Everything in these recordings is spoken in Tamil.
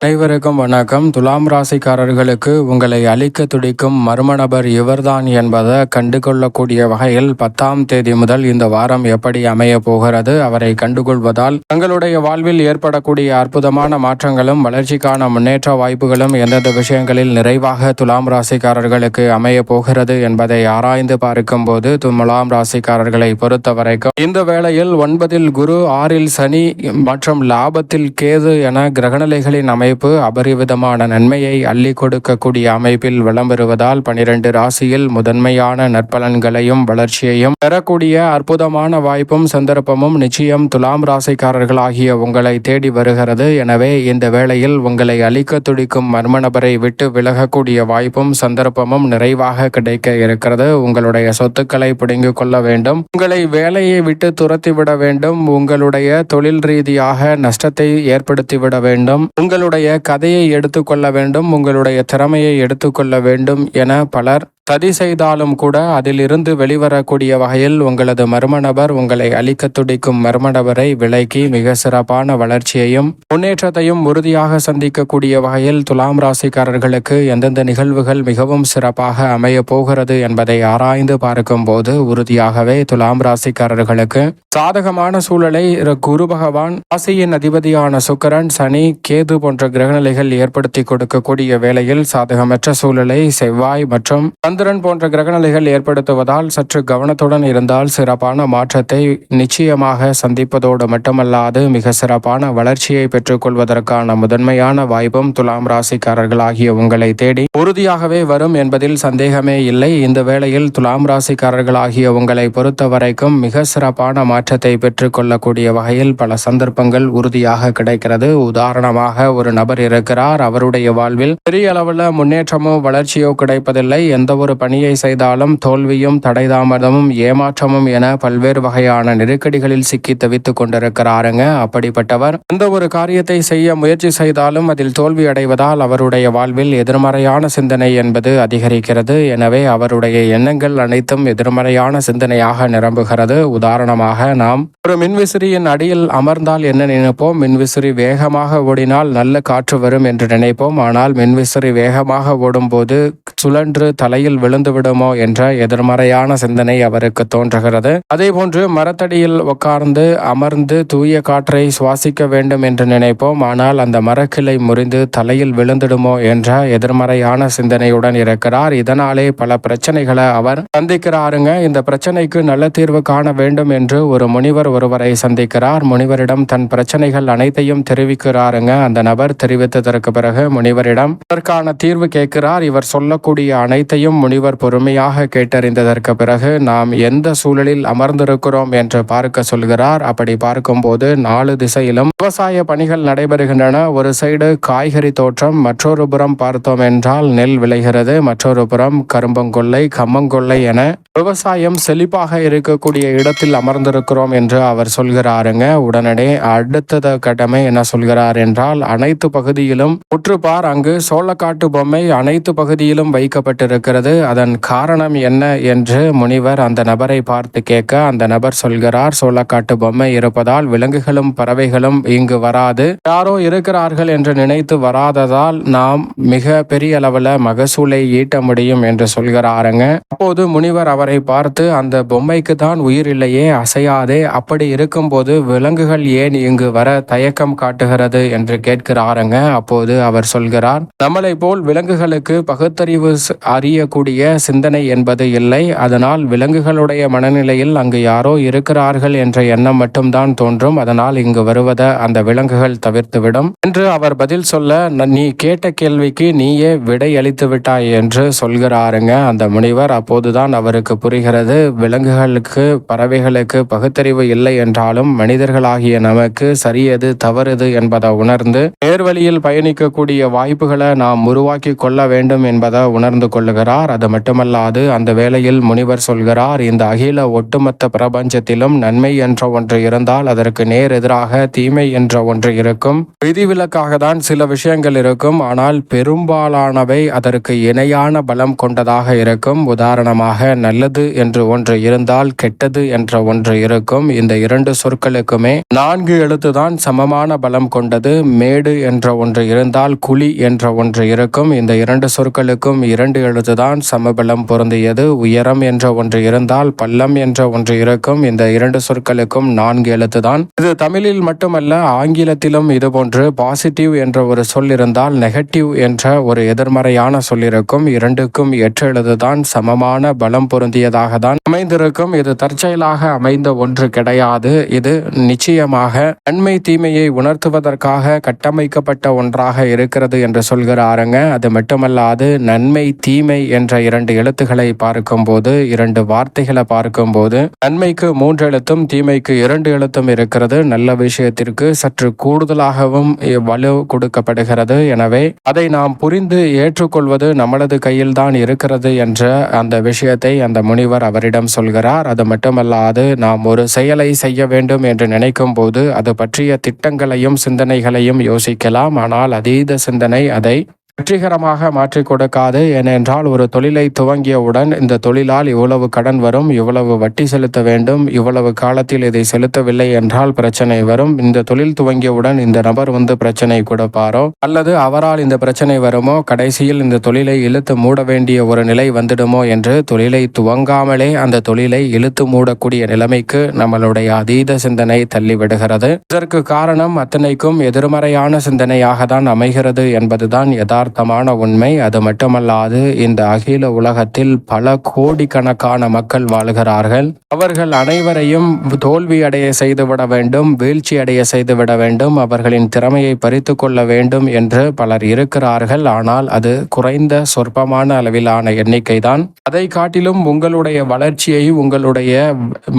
அனைவருக்கும் வணக்கம். துலாம் ராசிக்காரர்களுக்கு உங்களை அழிக்க துடிக்கும் மர்ம நபர் இவர்தான் என்பதை கண்டுகொள்ளக்கூடிய வகையில் பத்தாம் தேதி முதல் இந்த வாரம் எப்படி அமைய போகிறது அவரை கண்டுகொள்வதால் தங்களுடைய வாழ்வில் ஏற்படக்கூடிய அற்புதமான மாற்றங்களும் வளர்ச்சிக்கான முன்னேற்ற வாய்ப்புகளும் எந்தெந்த விஷயங்களில் நிறைவாக துலாம் ராசிக்காரர்களுக்கு அமைய போகிறது என்பதை ஆராய்ந்து பார்க்கும் போது துலாம் ராசிக்காரர்களை பொறுத்தவரைக்கும் இந்த வேளையில் ஒன்பதில் குரு ஆறில் சனி மற்றும் லாபத்தில் கேது என கிரகநிலைகளின் அமைப்பு அபரிவிதமான நன்மையை அள்ளி கொடுக்கக்கூடிய அமைப்பில் விளம்பெறுவதால் பனிரெண்டு ராசியில் முதன்மையான நற்பலன்களையும் வளர்ச்சியையும் பெறக்கூடிய அற்புதமான வாய்ப்பும் சந்தர்ப்பமும் நிச்சயம் துலாம் ராசிக்காரர்களாகிய உங்களை தேடி வருகிறது. எனவே இந்த வேளையில் உங்களை அழிக்க துடிக்கும் மர்ம நபரை விட்டு விலகக்கூடிய வாய்ப்பும் சந்தர்ப்பமும் நிறைவாக கிடைக்க இருக்கிறது. உங்களுடைய சொத்துக்களை பிடுங்கிக் கொள்ள வேண்டும். உங்களை வேலையை விட்டு துரத்திவிட வேண்டும். உங்களுடைய தொழில் ரீதியாக நஷ்டத்தை ஏற்படுத்திவிட வேண்டும். உங்களுடைய கதையை எடுத்துக்கொள்ள வேண்டும் உங்களுடைய திறமையை எடுத்துக்கொள்ள வேண்டும் என பலர் சதி செய்தாலும் கூட அதிலிருந்து வெளிவரக்கூடிய வகையில் உங்களது மர்ம நபர் உங்களை அழிக்க துடிக்கும் மர்ம நபரை விலக்கி மிக சிறப்பான வளர்ச்சியையும் முன்னேற்றத்தையும் உறுதியாக சந்திக்கக்கூடிய வகையில் துலாம் ராசிக்காரர்களுக்கு எந்தெந்த நிகழ்வுகள் மிகவும் சிறப்பாக அமைய போகிறது என்பதை ஆராய்ந்து பார்க்கும் போது உறுதியாகவே துலாம் ராசிக்காரர்களுக்கு சாதகமான சூழலை குரு பகவான் ராசியின் அதிபதியான சுக்கரன் சனி கேது போன்ற கிரகநிலைகள் ஏற்படுத்தி கொடுக்கக்கூடிய வேளையில் சாதகமற்ற சூழலை செவ்வாய் மற்றும் சந்திரன் போன்ற கிரகநிலைகள் ஏற்படுத்துவதால் சற்று கவனத்துடன் இருந்தால் சிறப்பான மாற்றத்தை நிச்சயமாக சந்திப்பதோடு மட்டுமல்லாது மிக சிறப்பான வளர்ச்சியை பெற்றுக்கொள்வதற்கான முதன்மையான வாய்ப்பும் துலாம் ராசிக்காரர்களாகிய உங்களை தேடி உறுதியாகவே வரும் என்பதில் சந்தேகமே இல்லை. இந்த வேளையில் துலாம் ராசிக்காரர்களாகிய உங்களை பொறுத்த வரைக்கும் மிக சிறப்பான மாற்றத்தை பெற்றுக்கொள்ளக்கூடிய வகையில் பல சந்தர்ப்பங்கள் உறுதியாக கிடைக்கிறது. உதாரணமாக ஒரு நபர் இருக்கிறார். அவருடைய வாழ்வில் பெரிய அளவில் முன்னேற்றமோ வளர்ச்சியோ கிடைப்பதில்லை. எந்த ஒரு பணியை செய்தாலும் தோல்வியும் தடைதாமதமும் ஏமாற்றமும் என பல்வேறு வகையான நெருக்கடிகளில் சிக்கி தவித்துக் கொண்டிருக்கிறாருங்க. அப்படிப்பட்டவர் எந்த ஒரு காரியத்தை செய்ய முயற்சி செய்தாலும் அதில் தோல்வி அடைவதால் அவருடைய வாழ்வில் எதிர்மறையான சிந்தனை என்பது அதிகரிக்கிறது. எனவே அவருடைய எண்ணங்கள் அனைத்தும் எதிர்மறையான சிந்தனையாக நிரம்புகிறது. உதாரணமாக நாம் ஒரு மின்விசிறியின் அடியில் அமர்ந்தால் என்ன நினைப்போம்? மின்விசிறி வேகமாக ஓடினால் நல்ல காற்று வரும் என்று நினைப்போம். ஆனால் மின்விசிறி வேகமாக ஓடும்போது சுழன்று தலையில் மரத்தடியில் விழுந்துவிடுமோ என்ற எதிர்மறையான சிந்தனை அவருக்கு தோன்றுகிறது. அதேபோன்று மரத்தடியில் உட்கார்ந்து அமர்ந்து தூய காற்றை சுவாசிக்க வேண்டும் என்று நினைப்போம். ஆனால் அந்த மரக்கிளை முறிந்து தலையில் விழுந்துடுமோ என்ற எதிர்மறையான சிந்தனையுடன் இருக்கிறார். இதனாலே பல பிரச்சனைகளை அவர் சந்திக்கிறாருங்க. இந்த பிரச்சனைக்கு நல்ல தீர்வு காண வேண்டும் என்று ஒரு முனிவர் ஒருவரை சந்திக்கிறார். முனிவரிடம் தன் பிரச்சனைகள் அனைத்தையும் தெரிவிக்கிறாருங்க. அந்த நபர் தெரிவித்ததற்கு பிறகு முனிவரிடம் அதற்கான தீர்வு கேட்கிறார். இவர் சொல்லக்கூடிய அனைத்தையும் முனிவர் பொறுமையாக கேட்டறிந்ததற்கு பிறகு நாம் எந்த சூழலில் அமர்ந்திருக்கிறோம் என்று பார்க்க சொல்கிறார். அப்படி பார்க்கும்போது நாலு திசையிலும் விவசாய பணிகள் நடைபெறுகின்றன. ஒரு சைடு காய்கறி தோற்றம் மற்றொரு புறம் பார்த்தோம் என்றால் நெல் விளைகிறது. மற்றொரு புறம் கரும்பங்கொல்லை கம்மங்கொல்லை என விவசாயம் செழிப்பாக இருக்கக்கூடிய இடத்தில் அமர்ந்திருக்கிறோம் என்று அவர் சொல்கிறாருங்க. உடனடியே அடுத்தத கடமை என்ன சொல்கிறார் என்றால் அனைத்து பகுதியிலும் முற்றுப்பார். அங்கு சோளக்காட்டு பொம்மை அனைத்து பகுதியிலும் வைக்கப்பட்டிருக்கிறது. அதன் காரணம் என்ன என்று முனிவர் அந்த நபரை பார்த்து கேட்க அந்த நபர் சொல்கிறார் சோளக்காட்டு பொம்மை இருப்பதால் விலங்குகளும் பறவைகளும் இங்கு வராது. யாரோ இருக்கிறார்கள் என்று நினைத்து வராததால் நாம் மிக பெரிய அளவில் மகசூலை ஈட்ட முடியும் என்று சொல்கிறாருங்க. அப்போது முனிவர் அவரை பார்த்து அந்த பொம்மைக்கு தான் உயிர் இல்லையே அசையாதே அப்படி இருக்கும்போது விலங்குகள் ஏன் இங்கு வர தயக்கம் காட்டுகிறது என்று கேட்கிறாருங்க. அப்போது அவர் சொல்கிறார் நம்மளை போல் விலங்குகளுக்கு பகுத்தறிவு அறியக்கூடிய கூடிய சிந்தனை என்பது இல்லை. அதனால் விலங்குகளுடைய மனநிலையில் அங்கு யாரோ இருக்கிறார்கள் என்ற எண்ணம் மட்டும்தான் தோன்றும். அதனால் இங்கு வருவதை அந்த விலங்குகள் தவிர்த்துவிடும். என்று அவர் பதில் சொல்ல நீ கேட்ட கேள்விக்கு நீயே விடை அளித்து விட்டாய் என்று சொல்கிறாருங்க அந்த முனிவர். அப்போதுதான் அவருக்கு புரிகிறது விலங்குகளுக்கு பறவைகளுக்கு பகுத்தறிவு இல்லை என்றாலும் மனிதர்களாகிய நமக்கு சரியது தவறுது என்பதை உணர்ந்து நேர்வழியில் பயணிக்கக்கூடிய வாய்ப்புகளை நாம் உருவாக்கி கொள்ள வேண்டும் என்பதை உணர்ந்து கொள்ளுகிறார். சொல்கிறார். அது மட்டுமல்லாது அந்த வேளையில் முனிவர் சொல்கிறார் இந்த அகில ஒட்டுமொத்த பிரபஞ்சத்திலும் நன்மை என்ற ஒன்று இருந்தால் அதற்கு நேர் எதிராக தீமை என்ற ஒன்று இருக்கும். விதிவிலக்காக தான் சில விஷயங்கள் இருக்கும். ஆனால் பெரும்பாலானவை அதற்கு இணையான பலம் கொண்டதாக இருக்கும். உதாரணமாக நல்லது என்று ஒன்று இருந்தால் கெட்டது என்ற ஒன்று இருக்கும். இந்த இரண்டு சொற்களுக்குமே நான்கு எழுத்துதான் சமமான பலம் கொண்டது. மேடு என்ற ஒன்று இருந்தால் குழி என்ற ஒன்று இருக்கும். இந்த இரண்டு சொற்களுக்கும் இரண்டு எழுத்துதான் சமபலம் பொருந்தியது. உயரம் என்ற ஒன்று இருந்தால் பள்ளம் என்ற ஒன்று இருக்கும். இந்த இரண்டு சொற்களுக்கும் நான்கு எழுத்துதான் இது தமிழில் மட்டுமல்ல ஆங்கிலத்திலும் இதுபோன்று பாசிட்டிவ் என்ற ஒரு சொல் இருந்தால் நெகட்டிவ் என்ற ஒரு எதிர்மறையான சொல் இருக்கும். இரண்டுக்கும் எட்டு எழுதுதான் சமமான பலம் பொருந்தியதாக தான் அமைந்திருக்கும். இது தற்செயலாக அமைந்த ஒன்று கிடையாது. இது நிச்சயமாக நன்மை தீமையை உணர்த்துவதற்காக கட்டமைக்கப்பட்ட ஒன்றாக இருக்கிறது என்று சொல்கிறாருங்க. அது மட்டுமல்லாது நன்மை தீமை என்ற இரண்டு எழுத்துக்களை பார்க்கும்போது இரண்டு வார்த்தைகளை பார்க்கும்போது நன்மைக்கு மூன்று எழுத்தும் தீமைக்கு இரண்டு எழுத்தும் இருக்கிறது. நல்ல விஷயத்திற்கு சற்று கூடுதலாகவும் வலு கொடுக்கப்படுகிறது. எனவே அதை நாம் புரிந்து ஏற்றுக்கொள்வது நம்மளது கையில் தான் இருக்கிறது என்ற அந்த விஷயத்தை அந்த முனிவர் அவரிடம் சொல்கிறார். அது மட்டுமல்லாது நாம் ஒரு செயலை செய்ய வேண்டும் என்று நினைக்கும் போது அது பற்றிய திட்டங்களையும் சிந்தனைகளையும் யோசிக்கலாம். ஆனால் அதீத சிந்தனை அதை வெற்றிகரமாக மாற்றிக் கொடுக்காது. ஏனென்றால் ஒரு தொழிலை துவங்கியவுடன் இந்த தொழிலால் இவ்வளவு கடன் வரும் இவ்வளவு வட்டி செலுத்த வேண்டும் இவ்வளவு காலத்தில் இதை செலுத்தவில்லை என்றால் பிரச்சனை வரும். இந்த தொழில் துவங்கியவுடன் இந்த நபர் வந்து பிரச்சனை கொடுப்பாரோ? அல்லது அவரால் இந்த பிரச்சனை வருமோ? கடைசியில் இந்த தொழிலை இழுத்து மூட வேண்டிய ஒரு நிலை வந்துடுமோ என்று தொழிலை துவங்காமலே அந்த தொழிலை இழுத்து மூடக்கூடிய நிலைமைக்கு நம்மளுடைய அதீத சிந்தனை தள்ளிவிடுகிறது. இதற்கு காரணம் அத்தனைக்கும் எதிர்மறையான சிந்தனையாக தான் அமைகிறது என்பதுதான் யதார்த்த யதார்த்தமான உண்மை. அது மட்டுமல்லாது இந்த அகில உலகத்தில் பல கோடிக்கணக்கான மக்கள் வாழ்கிறார்கள். அவர்கள் அனைவரையும் தோல்வி அடைய செய்துவிட வேண்டும் வீழ்ச்சி அடைய செய்துவிட வேண்டும் அவர்களின் திறமையை பறித்து கொள்ள வேண்டும் என்று பலர் இருக்கிறார்கள். ஆனால் அது குறைந்த சொற்பமான அளவிலான எண்ணிக்கை தான் அதை காட்டிலும் உங்களுடைய வளர்ச்சியை உங்களுடைய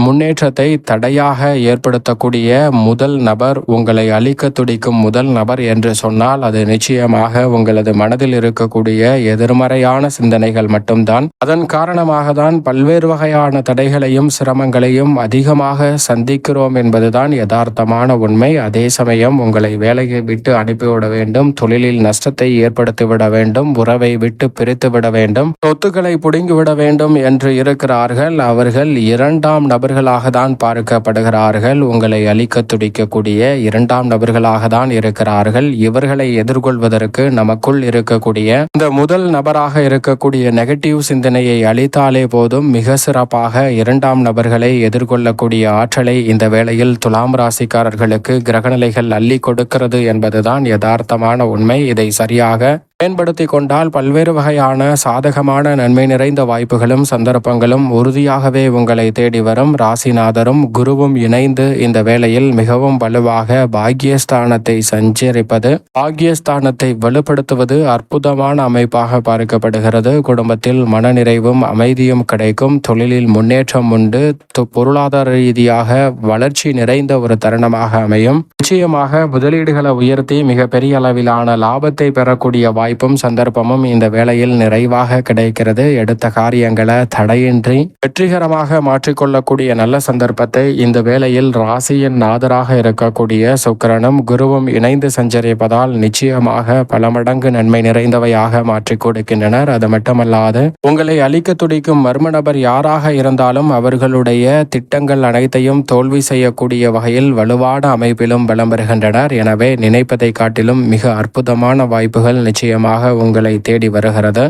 முன்னேற்றத்தை தடையாக ஏற்படுத்தக்கூடிய முதல் நபர் உங்களை அழிக்க துடிக்கும் முதல் நபர் என்று சொன்னால் அது நிச்சயமாக உங்களது மனதில் இருக்கக்கூடிய எதிர்மறையான சிந்தனைகள் மட்டும்தான். அதன் காரணமாக தான் பல்வேறு வகையான தடைகளையும் சிரமங்களையும் அதிகமாக சந்திக்கிறோம் என்பதுதான் யதார்த்தமான உண்மை. அதே சமயம் உங்களை வேலையை விட்டு அனுப்பிவிட வேண்டும் தொழிலில் நஷ்டத்தை ஏற்படுத்திவிட வேண்டும் உறவை விட்டு பிரித்து விட வேண்டும் சொத்துக்களை புடுங்கிவிட வேண்டும் என்று இருக்கிறார்கள். அவர்கள் இரண்டாம் நபர்களாக தான் பார்க்கப்படுகிறார்கள். உங்களை அழிக்க துடிக்கக்கூடிய இரண்டாம் நபர்களாக தான் இருக்கிறார்கள். இவர்களை எதிர்கொள்வதற்கு நமக்குள் இருக்கக்கூடிய இந்த முதல் நபராக இருக்கக்கூடிய நெகட்டிவ் சிந்தனையை அளித்தாலே போதும் மிக சிறப்பாக இரண்டாம் நபர்களை எதிர்கொள்ளக்கூடிய ஆற்றலை இந்த வேளையில் துலாம் ராசிக்காரர்களுக்கு கிரகநிலைகள் அள்ளி கொடுக்கிறது என்பதுதான் யதார்த்தமான உண்மை. இதை சரியாக பயன்படுத்தி கொண்டால் பல்வேறு வகையான சாதகமான நன்மை நிறைந்த வாய்ப்புகளும் சந்தர்ப்பங்களும் உறுதியாகவே உங்களை தேடி வரும் ராசிநாதரும் குருவும் இணைந்து இந்த வேளையில் மிகவும் வலுவாக பாக்யஸ்தானத்தை சஞ்சரிப்பது பாக்யஸ்தானத்தை வலுப்படுத்துவது அற்புதமான அமைப்பாக பார்க்கப்படுகிறது. குடும்பத்தில் மனநிறைவும் அமைதியும் கிடைக்கும். தொழிலில் முன்னேற்றம் உண்டு. பொருளாதார ரீதியாக வளர்ச்சி நிறைந்த ஒரு தருணமாக அமையும். நிச்சயமாக முதலீடுகளை உயர்த்தி மிகப்பெரிய அளவிலான லாபத்தை பெறக்கூடிய வாய்ப்பு வாய்ப்பும் சந்தர்ப்பமும் இந்த வேளையில் நிறைவாக கிடைக்கிறது. எடுத்த காரியங்களை தடையின்றி வெற்றிகரமாக மாற்றிக்கொள்ளக்கூடிய நல்ல சந்தர்ப்பத்தை இந்த வேளையில் ராசியின் நாதராக இருக்கக்கூடிய சுக்கரனும் குருவும் இணைந்து சஞ்சரிப்பதால் நிச்சயமாக பல மடங்கு நன்மை நிறைந்தவையாக மாற்றிக் கொடுக்கின்றனர். அது மட்டுமல்லாது உங்களை அழிக்க துடிக்கும் மர்ம நபர் யாராக இருந்தாலும் அவர்களுடைய திட்டங்கள் அனைத்தையும் தோல்வி செய்யக்கூடிய வகையில் வலுவான அமைப்பிலும் விளம்பருகின்றனர். எனவே நினைப்பதை காட்டிலும் மிக அற்புதமான வாய்ப்புகள் நிச்சயம் நிச்சயமாக உங்களை தேடி வருகிறது.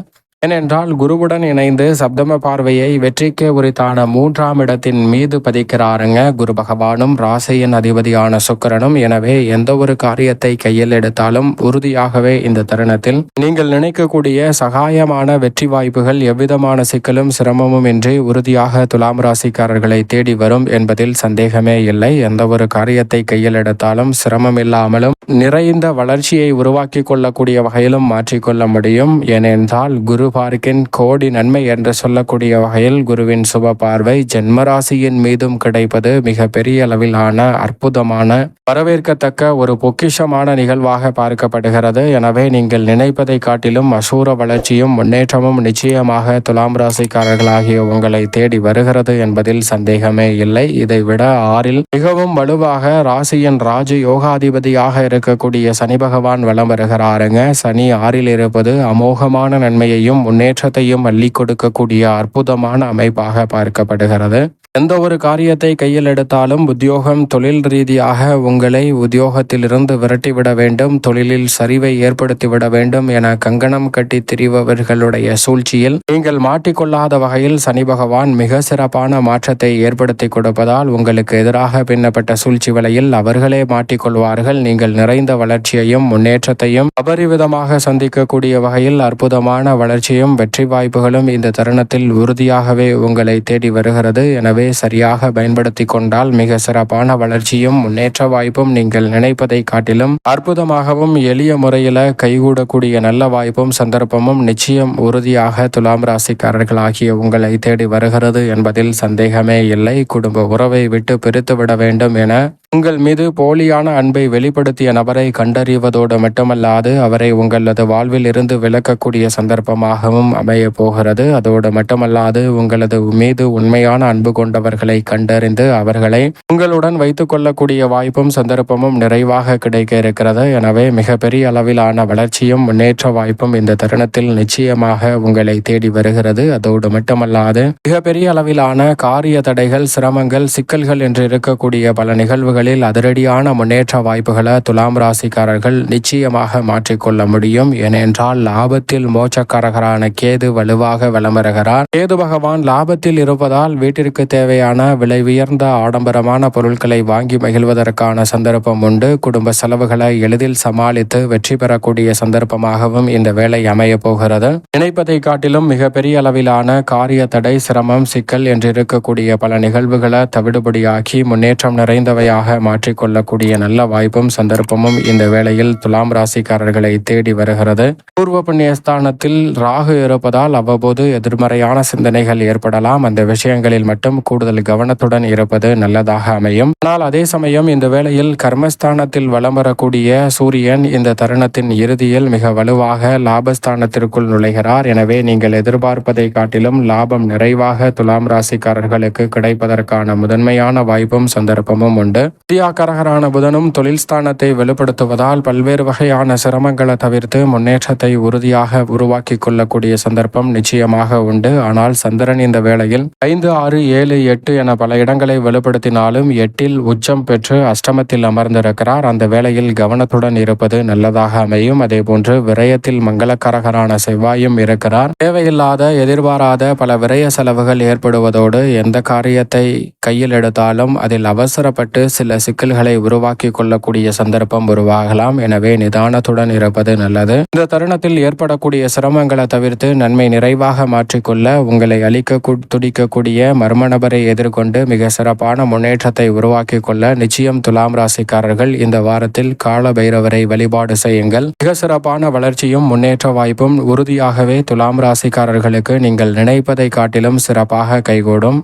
ஏனென்றால் குருவுடன் இணைந்து சப்தம பார்வையை வெற்றிக்கு உரித்தான மூன்றாம் இடத்தின் மீது பதிக்கிறாருங்க. குரு பகவானும் ராசியின் அதிபதியான சுக்கரனும். எனவே எந்த ஒரு காரியத்தை கையில் எடுத்தாலும் உறுதியாகவே இந்த தருணத்தில் நீங்கள் நினைக்கக்கூடிய சகாயமான வெற்றி வாய்ப்புகள் எவ்விதமான சிக்கலும் சிரமமும் இன்றி உறுதியாக துலாம் ராசிக்காரர்களை தேடி வரும் என்பதில் சந்தேகமே இல்லை. எந்த ஒரு காரியத்தை கையில் எடுத்தாலும் சிரமம் இல்லாமலும் நிறைந்த வளர்ச்சியை உருவாக்கி கொள்ளக்கூடிய வகையிலும் மாற்றிக்கொள்ள முடியும். ஏனென்றால் குரு பார்க்கின் கோடி நன்மை என்று சொல்லக்கூடிய வகையில் குருவின் சுப பார்வை ஜென்மராசியின் மீதும் கிடைப்பது மிக பெரிய அளவிலான அற்புதமான வரவேற்கத்தக்க ஒரு பொக்கிஷமான நிகழ்வாக பார்க்கப்படுகிறது. எனவே நீங்கள் நினைப்பதை காட்டிலும் அசூர வளர்ச்சியும் முன்னேற்றமும் நிச்சயமாக துலாம் ராசிக்காரர்களாகிய உங்களை தேடி வருகிறது என்பதில் சந்தேகமே இல்லை. இதை விட ஆறில் மிகவும் வலுவாக ராசியின் ராஜ யோகாதிபதியாக இருக்கக்கூடிய சனி பகவான் வலம் வருகிறாருங்க. சனி ஆறில் இருப்பது அமோகமான நன்மையையும் முன்னேற்றத்தையும் அள்ளி கொடுக்கக்கூடிய அற்புதமான அமைப்பாக பார்க்கப்படுகிறது. எந்த ஒரு காரியத்தை கையில் எடுத்தாலும் உத்தியோகம் தொழில் ரீதியாக உங்களை உத்தியோகத்திலிருந்து விரட்டிவிட வேண்டும் தொழிலில் சரிவை ஏற்படுத்திவிட வேண்டும் என கங்கணம் கட்டி திரிபவர்களுடைய சூழ்ச்சியில் நீங்கள் மாட்டிக்கொள்ளாத வகையில் சனி பகவான் மிக சிறப்பான மாற்றத்தை ஏற்படுத்தி கொடுப்பதால் உங்களுக்கு எதிராக பின்னப்பட்ட சூழ்ச்சி வலையில் அவர்களே மாட்டிக்கொள்வார்கள். நீங்கள் நிறைந்த வளர்ச்சியையும் முன்னேற்றத்தையும் அபரிவிதமாக சந்திக்கக்கூடிய வகையில் அற்புதமான வளர்ச்சியும் வெற்றி வாய்ப்புகளும் இந்த தருணத்தில் உறுதியாகவே உங்களை தேடி வருகிறது. எனவே சரியாக பயன்படுத்தி கொண்டால் மிக சிறப்பான வளர்ச்சியும் முன்னேற்ற வாய்ப்பும் நீங்கள் நினைப்பதை காட்டிலும் அற்புதமாகவும் எளிய முறையில் கைகூடக்கூடிய நல்ல வாய்ப்பும் சந்தர்ப்பமும் நிச்சயம் உறுதியாக துலாம் ராசிக்காரர்களாகிய உங்களை தேடி வருகிறது என்பதில் சந்தேகமே இல்லை. குடும்ப உறவை விட்டு பிரித்து விட வேண்டும் என உங்கள் மீது போலியான அன்பை வெளிப்படுத்திய நபரை கண்டறிவதோடு மட்டுமல்லாது அவரை உங்களது வாழ்வில் இருந்து விலக்கக்கூடிய சந்தர்ப்பமாகவும் அமைய போகிறது. அதோடு மட்டுமல்லாது உங்களது மீது உண்மையான அன்பு கொண்டவர்களை கண்டறிந்து அவர்களை உங்களுடன் வைத்துக் கொள்ளக்கூடிய வாய்ப்பும் சந்தர்ப்பமும் நிறைவாக கிடைக்க இருக்கிறது. எனவே மிகப்பெரிய அளவிலான வளர்ச்சியும் முன்னேற்ற வாய்ப்பும் இந்த தருணத்தில் நிச்சயமாக உங்களை தேடி வருகிறது. அதோடு மட்டுமல்லாது மிகப்பெரிய அளவிலான காரிய தடைகள் சிரமங்கள் சிக்கல்கள் என்று இருக்கக்கூடிய பல நிகழ்வுகள் நிகழ்வுகளில் அதிரடியான முன்னேற்ற வாய்ப்புகளை துலாம் ராசிக்காரர்கள் நிச்சயமாக மாற்றிக்கொள்ள முடியும். ஏனென்றால் லாபத்தில் மோச்சக்காரகரான கேது வலுவாக விளம்பருகிறார் கேது பகவான் லாபத்தில் இருப்பதால் வீட்டிற்கு தேவையான விலை உயர்ந்த ஆடம்பரமான பொருட்களை வாங்கி மகிழ்வதற்கான சந்தர்ப்பம் உண்டு. குடும்ப செலவுகளை எளிதில் சமாளித்து வெற்றி பெறக்கூடிய சந்தர்ப்பமாகவும் இந்த வேலை அமைய போகிறது. நினைப்பதை காட்டிலும் மிகப்பெரிய அளவிலான காரிய தடை சிரமம் சிக்கல் என்று இருக்கக்கூடிய பல நிகழ்வுகளை தவிடுபடியாக்கி முன்னேற்றம் நிறைந்தவையாக மாற்றிக்கொள்ளக்கூடிய நல்ல வாய்ப்பும் சந்தர்ப்பமும் இந்த வேளையில் துலாம் ராசிக்காரர்களை தேடி வருகிறது. பூர்வ புண்ணியஸ்தானத்தில் ராகு இருப்பதால் அவ்வப்போது எதிர்மறையான சிந்தனைகள் ஏற்படலாம். அந்த விஷயங்களில் மட்டும் கூடுதல் கவனத்துடன் இருப்பது நல்லதாக அமையும். ஆனால் அதே சமயம் இந்த வேளையில் கர்மஸ்தானத்தில் வலம் வரக்கூடிய சூரியன் இந்த தருணத்தின் இறுதியில் மிக வலுவாக லாபஸ்தானத்திற்குள் நுழைகிறார். எனவே நீங்கள் எதிர்பார்ப்பதை காட்டிலும் லாபம் நிறைவாக துலாம் ராசிக்காரர்களுக்கு கிடைப்பதற்கான முதன்மையான வாய்ப்பும் சந்தர்ப்பமும் உண்டு. வித்யாகரகரான புதனும் தொழில் ஸ்தானத்தை வெளிப்படுத்துவதால் பல்வேறு வகையான சிரமங்களை தவிர்த்து முன்னேற்றத்தை உறுதியாக உருவாக்கி கொள்ளக்கூடிய சந்தர்ப்பம் நிச்சயமாக உண்டு. ஆனால் சந்திரன் இந்த வேளையில் ஐந்து ஆறு ஏழு எட்டு என பல இடங்களை வெளிப்படுத்தினாலும் எட்டில் உச்சம் பெற்று அஷ்டமத்தில் அமர்ந்திருக்கிறார். அந்த வேளையில் கவனத்துடன் இருப்பது நல்லதாக அமையும். அதேபோன்று விரயத்தில் மங்களகரகரான செவ்வாயும் இருக்கிறார். தேவையில்லாத எதிர்பாராத பல விரய செலவுகள் ஏற்படுவதோடு எந்த காரியத்தை கையில் எடுத்தாலும் அதில் அவசரப்பட்டு சில சிக்கல்களை உருவாக்கி கொள்ளக்கூடிய சந்தர்ப்பம் உருவாகலாம். எனவே நிதானத்துடன் இருப்பது நல்லது. இந்த தருணத்தில் ஏற்படக்கூடிய சிரமங்களை தவிர்த்து நன்மை நிறைவாக மாற்றிக்கொள்ள உங்களை அழிக்க துடிக்கக்கூடிய மர்ம நபரை எதிர்கொண்டு மிக சிறப்பான முன்னேற்றத்தை உருவாக்கி கொள்ள நிச்சயம் துலாம் ராசிக்காரர்கள் இந்த வாரத்தில் கால பைரவரை வழிபாடு செய்யுங்கள். மிக சிறப்பான வளர்ச்சியும் முன்னேற்ற வாய்ப்பும் உறுதியாகவே துலாம் ராசிக்காரர்களுக்கு நீங்கள் நினைப்பதை காட்டிலும் சிறப்பாக கைகூடும்.